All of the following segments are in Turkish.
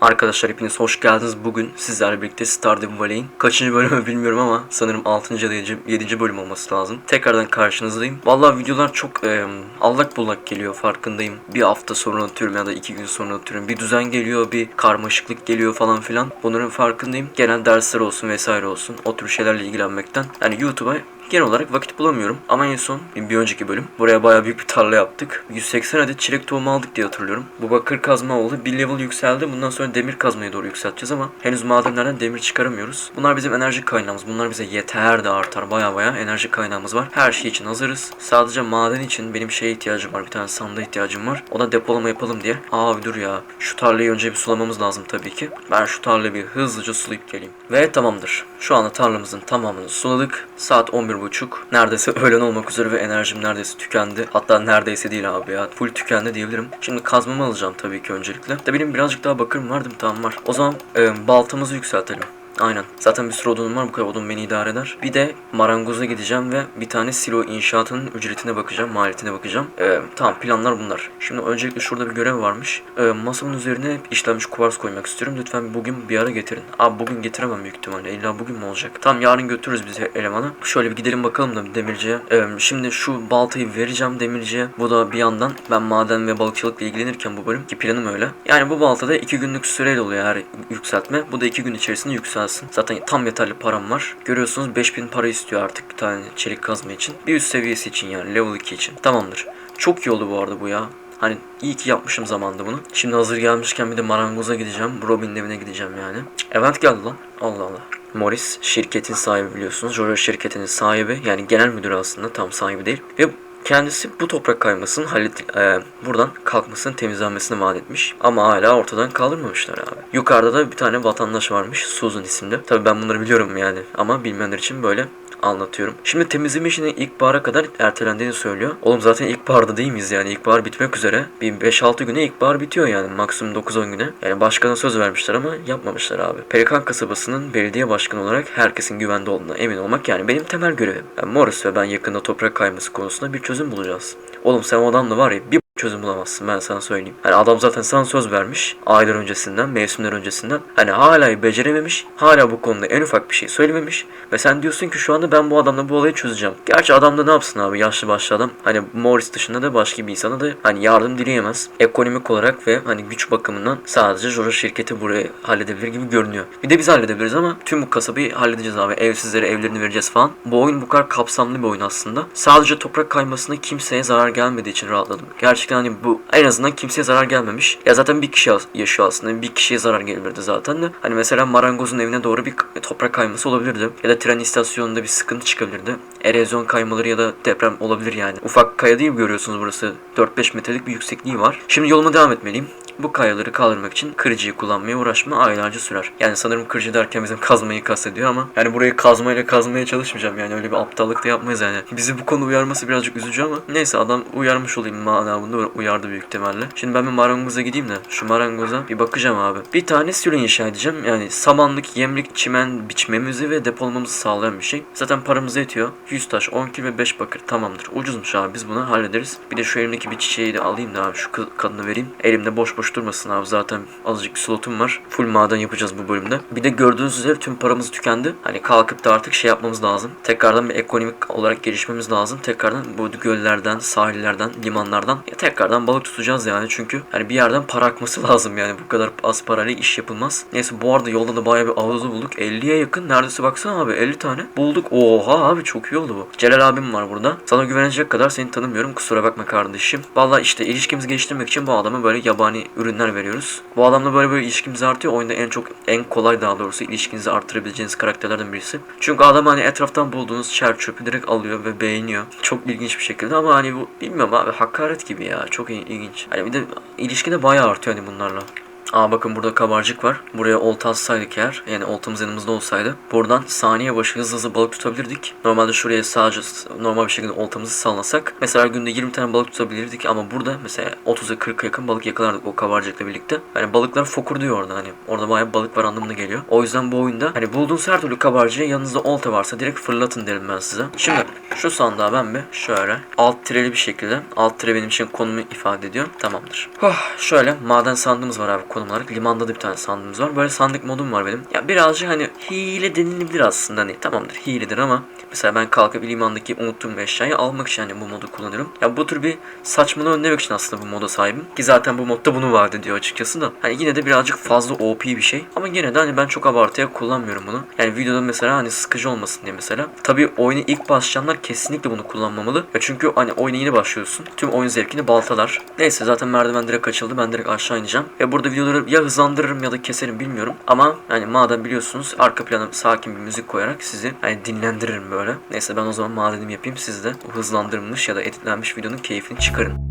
Arkadaşlar hepiniz hoş geldiniz. Bugün sizlerle birlikte Stardew Valley'in kaçıncı bölümü bilmiyorum ama sanırım 6. ya da 7. bölüm olması lazım. Tekrardan karşınızdayım. Vallahi videolar çok e, allak bullak geliyor farkındayım. Bir hafta sonra atıyorum ya da iki gün sonra atıyorum. Bir düzen geliyor, bir karmaşıklık geliyor falan filan. Bunların farkındayım. Genel dersler olsun vesaire olsun. O tür şeylerle ilgilenmekten. Yani YouTube'a Genel olarak vakit bulamıyorum. Ama en son bir önceki bölüm buraya bayağı büyük bir tarla yaptık. 180 adet çilek tohumu aldık diye hatırlıyorum. Bu bakır kazma oldu. Bir level yükseldi. Bundan sonra demir kazmaya doğru yükselteceğiz ama henüz madenlerden demir çıkaramıyoruz. Bunlar bizim enerji kaynağımız. Bunlar bize yeter de artar. Baya baya enerji kaynağımız var. Her şey için hazırız. Sadece maden için benim şeye ihtiyacım var. Bir tane sanda ihtiyacım var. Ona depolama yapalım diye. Abi dur ya. Şu tarlayı önce bir sulamamız lazım tabii ki. Ben şu tarlayı bir hızlıca sulayıp geleyim. Ve tamamdır. Şu anda tarlamızın tamamını suladık. Saat 11.30. Neredeyse öğlen olmak üzere ve enerjim neredeyse tükendi. Hatta neredeyse değil abi ya. Full tükendi diyebilirim. Şimdi kazmamı alacağım tabii ki öncelikle. De benim birazcık daha bakırım var değil mi? Tamam var. O zaman e, baltamızı yükseltelim. Aynen. Zaten bir sürü odunum var. Bu kadar odun beni idare eder. Bir de marangoza gideceğim ve bir tane silo inşaatının ücretine bakacağım. Maliyetine bakacağım. Ee, tamam planlar bunlar. Şimdi öncelikle şurada bir görev varmış. Ee, masamın üzerine işlenmiş kuvars koymak istiyorum. Lütfen bugün bir ara getirin. Abi bugün getiremem büyük ihtimalle. İlla bugün mü olacak? Tamam yarın götürürüz biz elemanı. Şöyle bir gidelim bakalım da demirciye. Ee, şimdi şu baltayı vereceğim demirciye. Bu da bir yandan ben maden ve balıkçılıkla ilgilenirken bu bölüm ki planım öyle. Yani bu baltada iki günlük süreyle oluyor her yükseltme. Bu da iki gün içerisinde yükselsin. Zaten tam yeterli param var. Görüyorsunuz 5000 para istiyor artık bir tane çelik kazma için. Bir üst seviyesi için yani level 2 için. Tamamdır. Çok iyi oldu bu arada bu ya. Hani iyi ki yapmışım zamanda bunu. Şimdi hazır gelmişken bir de marangoza gideceğim. Robin'in evine gideceğim yani. Event geldi lan. Allah Allah. Morris şirketin sahibi biliyorsunuz. Jojo şirketinin sahibi. Yani genel müdürü aslında tam sahibi değil. Ve Kendisi bu toprak kaymasının hallet, e, buradan kalkmasının temizlenmesini vaat etmiş. Ama hala ortadan kaldırmamışlar abi. Yukarıda da bir tane vatandaş varmış. Susan isimli. Tabii ben bunları biliyorum yani. Ama bilmeyenler için böyle anlatıyorum. Şimdi temizleme işinin ilkbahara kadar ertelendiğini söylüyor. Oğlum zaten ilkbaharda değil miyiz yani? İlkbahar bitmek üzere. Bir 5-6 güne ilkbahar bitiyor yani. Maksimum 9-10 güne. Yani başkana söz vermişler ama yapmamışlar abi. Perikan kasabasının belediye başkanı olarak herkesin güvende olduğuna emin olmak yani benim temel görevim. Yani Morris ve ben yakında toprak kayması konusunda bir çözüm bulacağız. Oğlum sen o adamla var ya bir çözüm bulamazsın ben sana söyleyeyim. Hani adam zaten sana söz vermiş aylar öncesinden, mevsimler öncesinden. Hani hala becerememiş, hala bu konuda en ufak bir şey söylememiş. Ve sen diyorsun ki şu anda ben bu adamla bu olayı çözeceğim. Gerçi adam da ne yapsın abi yaşlı başlı adam. Hani Morris dışında da başka bir insana da hani yardım dileyemez. Ekonomik olarak ve hani güç bakımından sadece Jojo şirketi burayı halledebilir gibi görünüyor. Bir de biz halledebiliriz ama tüm bu kasabayı halledeceğiz abi. Evsizlere evlerini vereceğiz falan. Bu oyun bu kadar kapsamlı bir oyun aslında. Sadece toprak kaymasına kimseye zarar gelmediği için rahatladım. Gerçekten hani bu en azından kimseye zarar gelmemiş. Ya zaten bir kişi yaşıyor aslında. Bir kişiye zarar gelirdi zaten de. Hani mesela marangozun evine doğru bir toprak kayması olabilirdi. Ya da tren istasyonunda bir sıkıntı çıkabilirdi. Erozyon kaymaları ya da deprem olabilir yani. Ufak kaya değil görüyorsunuz burası. 4-5 metrelik bir yüksekliği var. Şimdi yoluma devam etmeliyim. Bu kayaları kaldırmak için kırıcıyı kullanmaya uğraşma aylarca sürer. Yani sanırım kırıcı derken bizim kazmayı kastediyor ama yani burayı kazmayla kazmaya çalışmayacağım yani öyle bir aptallık da yapmayız yani. Bizi bu konu uyarması birazcık üzücü ama neyse adam uyarmış olayım manavında uyardı büyük ihtimalle. Şimdi ben bir marangoza gideyim de şu marangoza bir bakacağım abi. Bir tane sürü inşa edeceğim. Yani samanlık, yemlik, çimen biçmemizi ve depolamamızı sağlayan bir şey. Zaten paramız yetiyor. 100 taş, 10 kil ve 5 bakır tamamdır. Ucuzmuş abi biz bunu hallederiz. Bir de şu elimdeki bir çiçeği de alayım da abi şu kadını vereyim. Elimde boş boş durmasın abi zaten azıcık slotum var. Full maden yapacağız bu bölümde. Bir de gördüğünüz üzere tüm paramız tükendi. Hani kalkıp da artık şey yapmamız lazım. Tekrardan bir ekonomik olarak gelişmemiz lazım. Tekrardan bu göllerden, sahillerden, limanlardan ya tekrardan balık tutacağız yani. Çünkü hani bir yerden para akması lazım yani. Bu kadar az parayla iş yapılmaz. Neyse bu arada yolda da bayağı bir avuzu bulduk. 50'ye yakın. Neredeyse baksana abi 50 tane bulduk. Oha abi çok iyi oldu bu. Celal abim var burada. Sana güvenecek kadar seni tanımıyorum. Kusura bakma kardeşim. Vallahi işte ilişkimizi geliştirmek için bu adama böyle yabani ürünler veriyoruz. Bu adamla böyle böyle ilişkimiz artıyor. Oyunda en çok en kolay daha doğrusu ilişkinizi arttırabileceğiniz karakterlerden birisi. Çünkü adam hani etraftan bulduğunuz çer çöpü direkt alıyor ve beğeniyor. Çok ilginç bir şekilde ama hani bu bilmiyorum abi hakaret gibi ya. Çok ilginç. Hani bir de ilişki de bayağı artıyor hani bunlarla. Aa bakın burada kabarcık var. Buraya olta atsaydık eğer yani oltamız yanımızda olsaydı buradan saniye başı hızlı hızlı balık tutabilirdik. Normalde şuraya sadece normal bir şekilde oltamızı sallasak mesela günde 20 tane balık tutabilirdik ama burada mesela 30'a 40'a yakın balık yakalardık o kabarcıkla birlikte. Yani balıklar fokurduyor orada hani orada bayağı balık var anlamına geliyor. O yüzden bu oyunda hani bulduğunuz her türlü kabarcığı yanınızda olta varsa direkt fırlatın derim ben size. Şimdi şu sandığa ben bir şöyle alt tireli bir şekilde alt tire benim için konumu ifade ediyor. Tamamdır. Oh, şöyle maden sandığımız var abi konum. Limanda da bir tane sandığımız var. Böyle sandık modum var benim. Ya birazcık hani hile denilebilir aslında. Hani tamamdır hiledir ama mesela ben kalkıp limandaki unuttuğum eşyayı almak için hani bu modu kullanıyorum. Ya bu tür bir saçmalığı önlemek için aslında bu moda sahibim. Ki zaten bu modda bunu vaat ediyor açıkçası da. Hani yine de birazcık fazla OP bir şey. Ama yine de hani ben çok abartıya kullanmıyorum bunu. Yani videoda mesela hani sıkıcı olmasın diye mesela. Tabii oyunu ilk başlayanlar kesinlikle bunu kullanmamalı. Ya çünkü hani oyuna yeni başlıyorsun. Tüm oyun zevkini baltalar. Neyse zaten merdiven direkt açıldı. Ben direkt aşağı ineceğim. Ve burada videoları ya hızlandırırım ya da keserim bilmiyorum. Ama yani madem biliyorsunuz arka plana sakin bir müzik koyarak sizi hani dinlendiririm böyle. Neyse ben o zaman madenimi yapayım. Siz de hızlandırılmış ya da editlenmiş videonun keyfini çıkarın.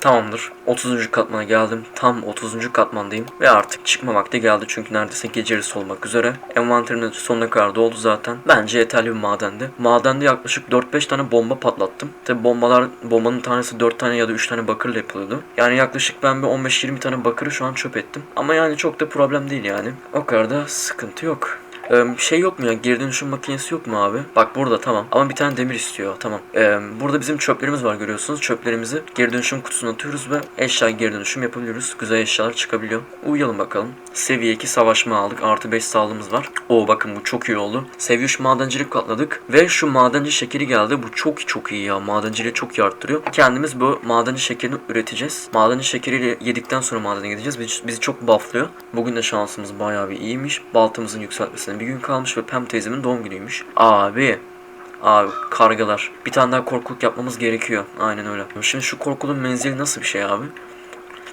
Tamamdır. 30. katmana geldim. Tam 30. katmandayım. Ve artık çıkma vakti geldi çünkü neredeyse gece yarısı olmak üzere. Envanterimin sonuna kadar doldu zaten. Bence yeterli bir madendi. Madende yaklaşık 4-5 tane bomba patlattım. Tabi bombalar, bombanın tanesi 4 tane ya da 3 tane bakırla yapılıyordu. Yani yaklaşık ben bir 15-20 tane bakırı şu an çöp ettim. Ama yani çok da problem değil yani. O kadar da sıkıntı yok. Ee, şey yok mu ya geri dönüşüm makinesi yok mu abi? Bak burada tamam ama bir tane demir istiyor tamam. Ee, burada bizim çöplerimiz var görüyorsunuz. Çöplerimizi geri dönüşüm kutusuna atıyoruz ve eşya geri dönüşüm yapabiliyoruz. Güzel eşyalar çıkabiliyor. Uyuyalım bakalım. Seviye 2 savaşma aldık. Artı 5 sağlığımız var. Oo bakın bu çok iyi oldu. Seviye 3 madencilik katladık. Ve şu madenci şekeri geldi. Bu çok çok iyi ya. Madenciliği çok iyi arttırıyor. Kendimiz bu madenci şekerini üreteceğiz. Madenci şekeriyle yedikten sonra madene gideceğiz. Bizi, bizi çok bufflıyor. Bugün de şansımız bayağı bir iyiymiş. Baltamızın yükseltmesine bir gün kalmış ve Pem teyzemin doğum günüymüş. Abi Abi kargalar. Bir tane daha korkuluk yapmamız gerekiyor. Aynen öyle. Şimdi şu korkulun menzili nasıl bir şey abi?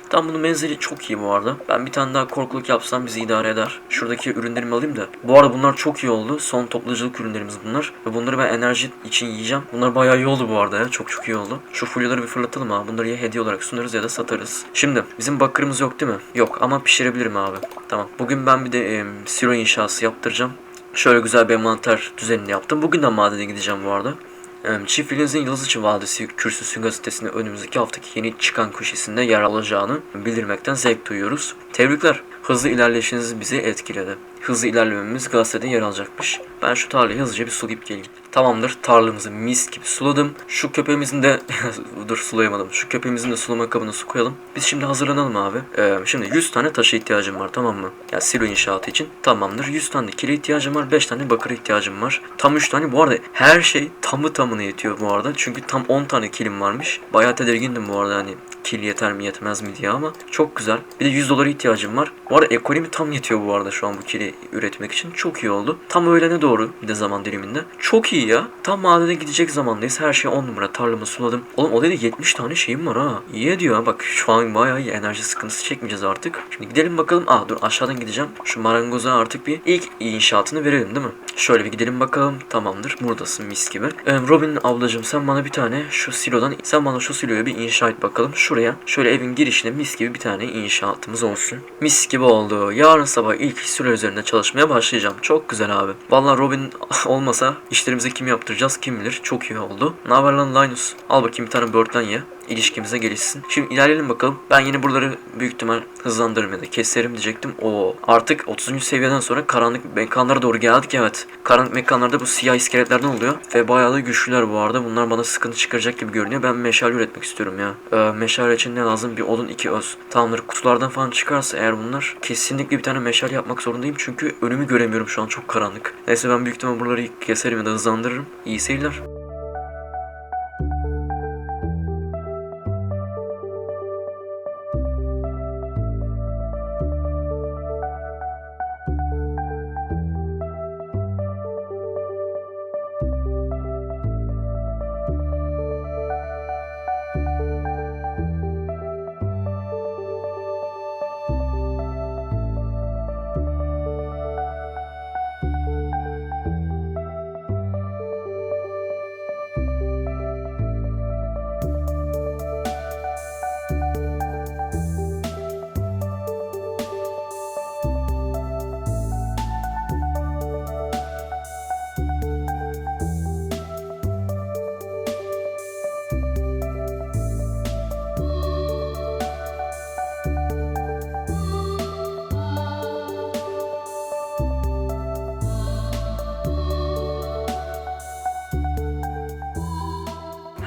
Tam bunun menzili çok iyi bu arada. Ben bir tane daha korkuluk yapsam bizi idare eder. Şuradaki ürünlerimi alayım da. Bu arada bunlar çok iyi oldu. Son toplayıcılık ürünlerimiz bunlar. Ve bunları ben enerji için yiyeceğim. Bunlar bayağı iyi oldu bu arada ya. Çok çok iyi oldu. Şu fulyaları bir fırlatalım abi. Bunları ya hediye olarak sunarız ya da satarız. Şimdi bizim bakırımız yok değil mi? Yok ama pişirebilirim abi. Tamam. Bugün ben bir de e, siro inşası yaptıracağım. Şöyle güzel bir envanter düzenini yaptım. Bugün de madene gideceğim bu arada. Çiftliğinizin Yıldızıçı Vadisi Kürsüsü gazetesinde önümüzdeki haftaki yeni çıkan köşesinde yer alacağını bildirmekten zevk duyuyoruz. Tebrikler. Hızlı ilerleyişiniz bizi etkiledi. Hızlı ilerlememiz gazetede yer alacakmış. Ben şu tarlayı hızlıca bir sulayıp geleyim. Tamamdır tarlamızı mis gibi suladım. Şu köpeğimizin de dur sulayamadım. Şu köpeğimizin de sulama kabına su koyalım. Biz şimdi hazırlanalım abi. Ee, şimdi 100 tane taşa ihtiyacım var tamam mı? Ya yani silo inşaatı için. Tamamdır 100 tane kire ihtiyacım var. 5 tane bakır ihtiyacım var. Tam 3 tane bu arada her şey tamı tamına yetiyor bu arada. Çünkü tam 10 tane kilim varmış. Bayağı tedirgindim bu arada hani kil yeter mi yetmez mi diye ama çok güzel. Bir de 100 dolara ihtiyacım var. Bu arada ekonomi tam yetiyor bu arada şu an bu kili üretmek için. Çok iyi oldu. Tam öğlene doğru bir de zaman diliminde. Çok iyi ya. Tam madene gidecek zamandayız. Her şey 10 numara. Tarlamı suladım. Oğlum odada 70 tane şeyim var ha. İyi ediyor ha. Bak şu an bayağı iyi. Enerji sıkıntısı çekmeyeceğiz artık. Şimdi gidelim bakalım. Aa dur aşağıdan gideceğim. Şu marangoza artık bir ilk inşaatını verelim değil mi? Şöyle bir gidelim bakalım. Tamamdır. Buradasın mis gibi. Ee, Robin ablacığım sen bana bir tane şu silodan sen bana şu siloya bir inşa et bakalım. Şuraya şöyle evin girişine mis gibi bir tane inşaatımız olsun. Mis gibi oldu. Yarın sabah ilk silo üzerinde çalışmaya başlayacağım. Çok güzel abi. Vallahi Robin olmasa işlerimizi kim yaptıracağız kim bilir. Çok iyi oldu. Ne haber lan Linus? Al bakayım bir tane böğürtlen ye ilişkimize gelişsin. Şimdi ilerleyelim bakalım. Ben yine buraları büyük ihtimal hızlandırırım ya da keserim diyecektim. O artık 30. seviyeden sonra karanlık mekanlara doğru geldik evet. Karanlık mekanlarda bu siyah iskeletlerden oluyor. Ve bayağı da güçlüler bu arada. Bunlar bana sıkıntı çıkaracak gibi görünüyor. Ben meşale üretmek istiyorum ya. Ee, meşale için ne lazım? Bir odun iki öz. Tamamdır. Kutulardan falan çıkarsa eğer bunlar kesinlikle bir tane meşale yapmak zorundayım. Çünkü önümü göremiyorum şu an çok karanlık. Neyse ben büyük ihtimal buraları keserim ya da hızlandırırım. İyi seyirler.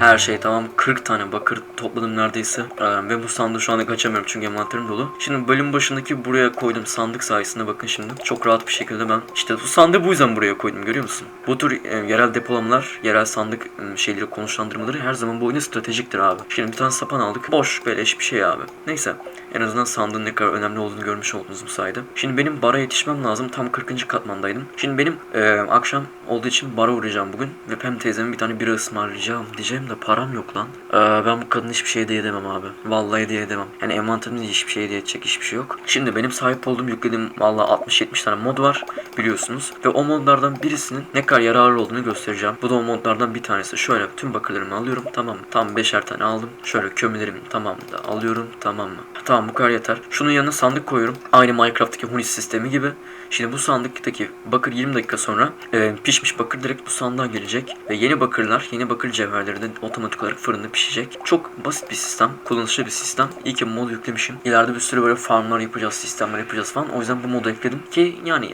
Her şey tamam. 40 tane bakır topladım neredeyse. Ee, ve bu sandığı şu anda kaçamıyorum çünkü envanterim dolu. Şimdi bölüm başındaki buraya koydum sandık sayesinde bakın şimdi. Çok rahat bir şekilde ben işte bu sandığı bu yüzden buraya koydum görüyor musun? Bu tür e, yerel depolamalar, yerel sandık e, şeyleri konuşlandırmaları her zaman bu oyunda stratejiktir abi. Şimdi bir tane sapan aldık. Boş beleş bir şey abi. Neyse. En azından sandığın ne kadar önemli olduğunu görmüş oldunuz bu sayede. Şimdi benim bara yetişmem lazım. Tam 40. katmandaydım. Şimdi benim e, akşam olduğu için bara uğrayacağım bugün. Ve Pem teyzemin bir tane bira ısmarlayacağım diyeceğim de param yok lan. E, ben bu kadına hiçbir şey hediye edemem abi. Vallahi hediye edemem. Yani envanterimde hiçbir şey hediye edecek hiçbir şey yok. Şimdi benim sahip olduğum yüklediğim vallahi 60-70 tane mod var biliyorsunuz. Ve o modlardan birisinin ne kadar yararlı olduğunu göstereceğim. Bu da o modlardan bir tanesi. Şöyle tüm bakırlarımı alıyorum tamam mı? Tam beşer tane aldım. Şöyle kömürlerimi tamam da alıyorum tamam mı? Tamam bu kadar yeter. Şunun yanına sandık koyuyorum. Aynı Minecraft'taki Hunis sistemi gibi. Şimdi bu sandıktaki bakır 20 dakika sonra e, pişmiş bakır direkt bu sandığa gelecek. Ve yeni bakırlar, yeni bakır cevherleri de otomatik olarak fırında pişecek. Çok basit bir sistem, kullanışlı bir sistem. İyi ki mod yüklemişim. İleride bir sürü böyle farmlar yapacağız, sistemler yapacağız falan. O yüzden bu modu ekledim ki yani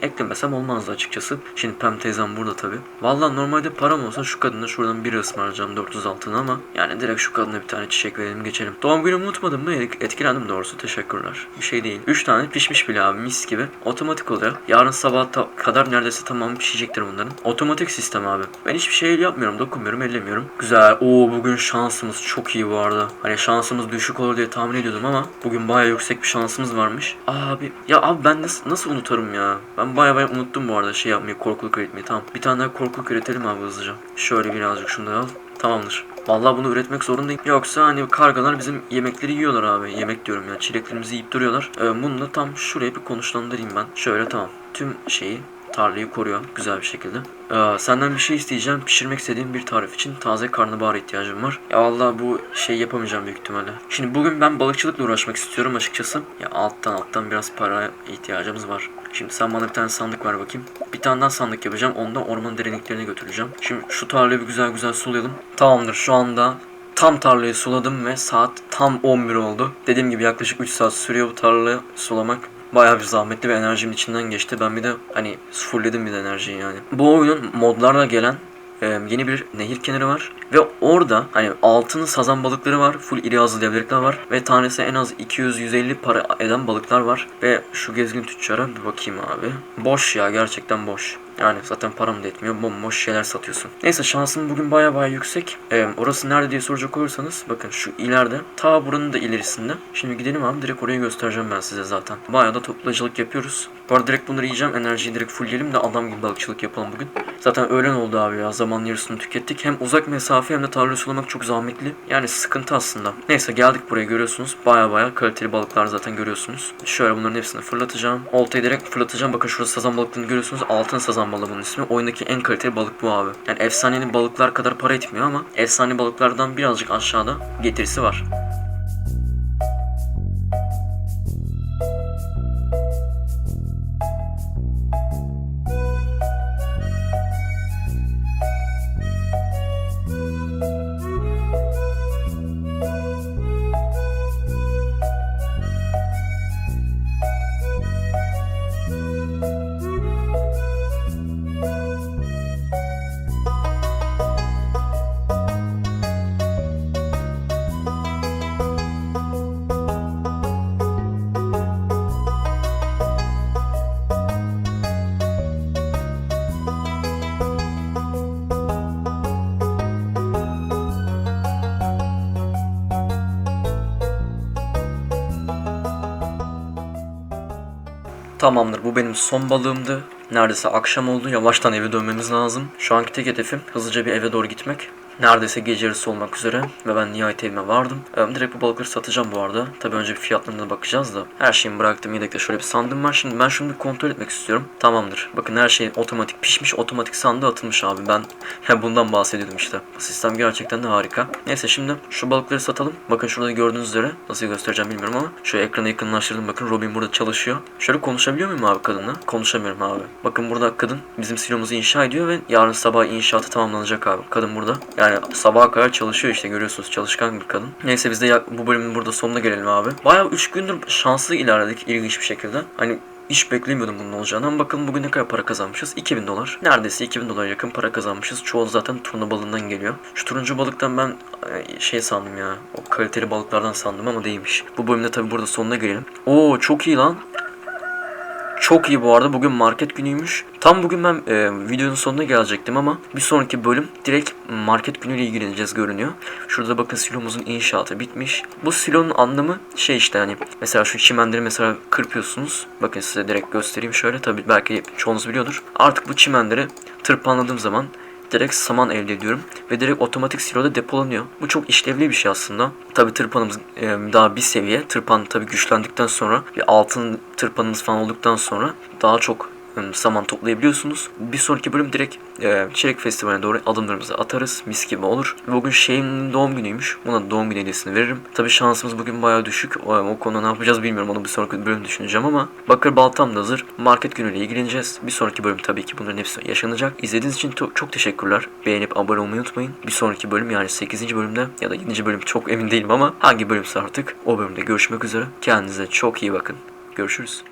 eklemesem olmazdı açıkçası. Şimdi Pem teyzem burada tabi. Vallahi normalde param olsa şu kadına şuradan bir ısmarlayacağım 400 altın ama yani direkt şu kadına bir tane çiçek verelim geçelim. Doğum günümü unutmadım mı? Etkilendim doğrusu. Teşekkürler. Bir şey değil. 3 tane pişmiş bile abi mis gibi. Otomatik oluyor. Yarın sabah kadar neredeyse tamam pişecektir bunların. Otomatik sistem abi. Ben hiçbir şey yapmıyorum, dokunmuyorum, ellemiyorum. Güzel. Oo bugün şansımız çok iyi bu arada. Hani şansımız düşük olur diye tahmin ediyordum ama bugün bayağı yüksek bir şansımız varmış. Abi ya abi ben nasıl, nasıl unutarım ya? Ben bayağı bayağı unuttum bu arada şey yapmayı, korkuluk üretmeyi. Tamam. Bir tane daha korkuluk üretelim abi hızlıca. Şöyle birazcık da al. Tamamdır. Vallahi bunu üretmek zorundayım. Yoksa hani kargalar bizim yemekleri yiyorlar abi. Yemek diyorum ya. Çileklerimizi yiyip duruyorlar. Ee, bunu da tam şuraya bir konuşlandırayım ben. Şöyle tamam. Tüm şeyi tarlayı koruyor güzel bir şekilde. Ee, senden bir şey isteyeceğim. Pişirmek istediğim bir tarif için taze karnabahar ihtiyacım var. Ya vallahi bu şey yapamayacağım büyük ihtimalle. Şimdi bugün ben balıkçılıkla uğraşmak istiyorum açıkçası. Ya alttan alttan biraz para ihtiyacımız var. Şimdi sen bana bir tane sandık ver bakayım. Bir tane daha sandık yapacağım. Onu da orman derinliklerine götüreceğim. Şimdi şu tarlayı bir güzel güzel sulayalım. Tamamdır şu anda Tam tarlayı suladım ve saat tam 11 oldu. Dediğim gibi yaklaşık 3 saat sürüyor bu tarlayı sulamak. Bayağı bir zahmetli ve enerjimin içinden geçti. Ben bir de hani fullledim bir de enerjiyi yani. Bu oyunun modlarla gelen e, yeni bir nehir kenarı var. Ve orada hani altın sazan balıkları var. Full iri azı levrekler var. Ve tanesi en az 200-150 para eden balıklar var. Ve şu gezgin tüccara bir bakayım abi. Boş ya gerçekten boş. Yani zaten param da etmiyor. Bomboş şeyler satıyorsun. Neyse şansım bugün baya baya yüksek. Ee, orası nerede diye soracak olursanız bakın şu ileride. Ta buranın da ilerisinde. Şimdi gidelim abi direkt orayı göstereceğim ben size zaten. Baya da toplayıcılık yapıyoruz. Bu arada direkt bunları yiyeceğim. Enerjiyi direkt fullleyelim de adam gibi balıkçılık yapalım bugün. Zaten öğlen oldu abi ya. Zaman yarısını tükettik. Hem uzak mesafe hem de tarla sulamak çok zahmetli. Yani sıkıntı aslında. Neyse geldik buraya görüyorsunuz. Baya baya kaliteli balıklar zaten görüyorsunuz. Şöyle bunların hepsini fırlatacağım. Oltayı direkt fırlatacağım. Bakın şurada sazan balıklarını görüyorsunuz. Altın sazan balığı bunun ismi. Oyundaki en kaliteli balık bu abi. Yani efsanenin balıklar kadar para etmiyor ama efsane balıklardan birazcık aşağıda getirisi var. Tamamdır bu benim son balığımdı. Neredeyse akşam oldu. Yavaştan eve dönmemiz lazım. Şu anki tek hedefim hızlıca bir eve doğru gitmek. Neredeyse gece yarısı olmak üzere ve ben nihayet evime vardım. Ee, direkt bu balıkları satacağım bu arada. Tabi önce bir fiyatlarına bakacağız da. Her şeyimi bıraktım yedekte şöyle bir sandım var. Şimdi ben şunu bir kontrol etmek istiyorum. Tamamdır. Bakın her şey otomatik pişmiş. Otomatik sandığa atılmış abi. Ben bundan bahsediyordum işte. Sistem gerçekten de harika. Neyse şimdi şu balıkları satalım. Bakın şurada gördüğünüz üzere nasıl göstereceğim bilmiyorum ama şu ekranı yakınlaştırdım. Bakın Robin burada çalışıyor. Şöyle konuşabiliyor muyum abi kadınla? Konuşamıyorum abi. Bakın burada kadın bizim silomuzu inşa ediyor ve yarın sabah inşaatı tamamlanacak abi. Kadın burada. Yani sabaha kadar çalışıyor işte görüyorsunuz çalışkan bir kadın. Neyse biz de bu bölümün burada sonuna gelelim abi. Bayağı 3 gündür şanslı ilerledik ilginç bir şekilde. Hani hiç beklemiyordum bunun olacağını ama bakalım bugün ne kadar para kazanmışız? 2000 dolar. Neredeyse 2000 dolar yakın para kazanmışız. Çoğu zaten turna balığından geliyor. Şu turuncu balıktan ben e, şey sandım ya. O kaliteli balıklardan sandım ama değilmiş. Bu bölümde tabi burada sonuna gelelim. Oo çok iyi lan. Çok iyi bu arada. Bugün market günüymüş. Tam bugün ben e, videonun sonuna gelecektim ama bir sonraki bölüm direkt market günüyle ilgileneceğiz görünüyor. Şurada bakın silomuzun inşaatı bitmiş. Bu silonun anlamı şey işte hani mesela şu çimenleri mesela kırpıyorsunuz. Bakın size direkt göstereyim şöyle. Tabii belki çoğunuz biliyordur. Artık bu çimenleri tırpanladığım zaman direkt saman elde ediyorum ve direkt otomatik siloda depolanıyor. Bu çok işlevli bir şey aslında. Tabi tırpanımız e, daha bir seviye. Tırpan tabi güçlendikten sonra bir altın tırpanımız falan olduktan sonra daha çok saman toplayabiliyorsunuz. Bir sonraki bölüm direkt e, Çilek Festivali'ne doğru adımlarımızı atarız. Mis gibi olur. Bugün Şeyh'in doğum günüymüş. Ona doğum günü hediyesini veririm. Tabi şansımız bugün bayağı düşük. O, o konuda ne yapacağız bilmiyorum. Onu bir sonraki bölüm düşüneceğim ama Bakır Baltam da hazır. Market günüyle ilgileneceğiz. Bir sonraki bölüm tabii ki bunların hepsi yaşanacak. İzlediğiniz için çok teşekkürler. Beğenip abone olmayı unutmayın. Bir sonraki bölüm yani 8. bölümde ya da 7. bölüm çok emin değilim ama hangi bölümse artık o bölümde görüşmek üzere. Kendinize çok iyi bakın. Görüşürüz.